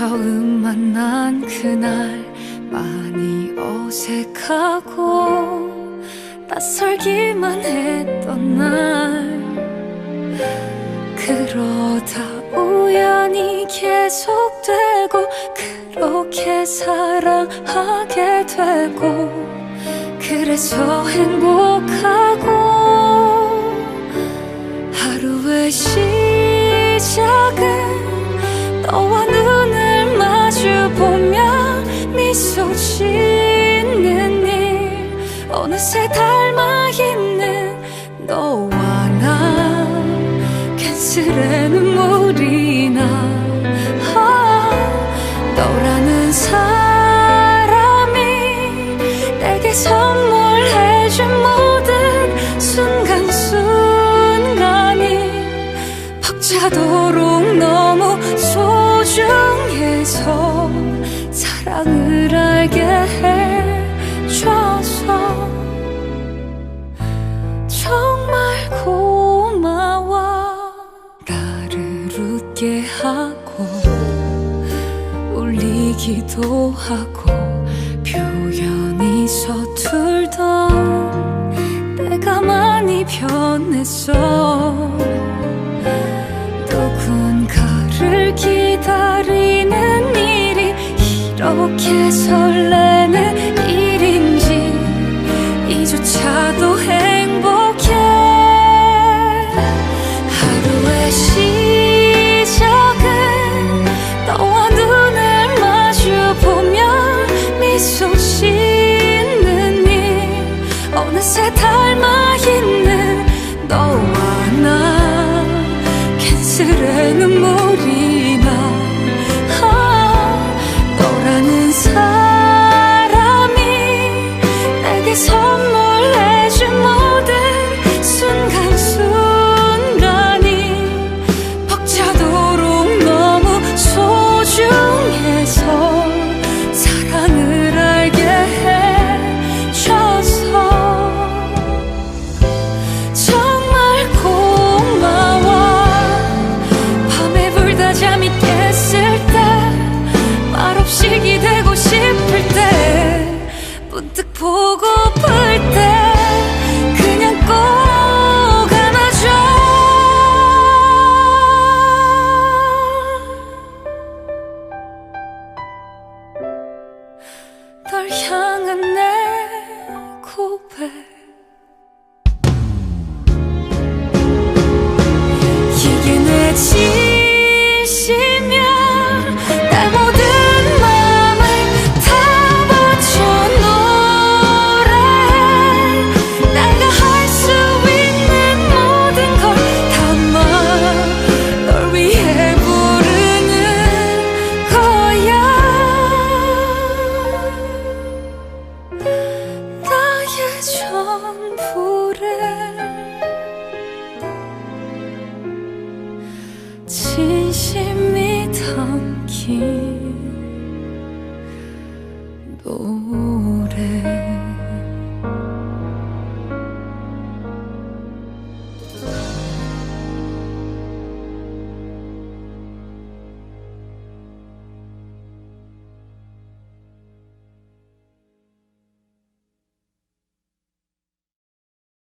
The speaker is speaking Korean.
처음 만난 그날 많이 어색하고 낯설기만 했던 날. 그러다 우연히 계속되고 그렇게 사랑하게 되고 그래서 행복하고 하루의 시작은 너와 눈 어느 웃게 하고 울리기도 하고 표현이 서툴던 내가 많이 변했어 어느새 닮아 있는 너와 나. 캔슬의 눈물이 나 아, 너라는 사람이 내게 선 진심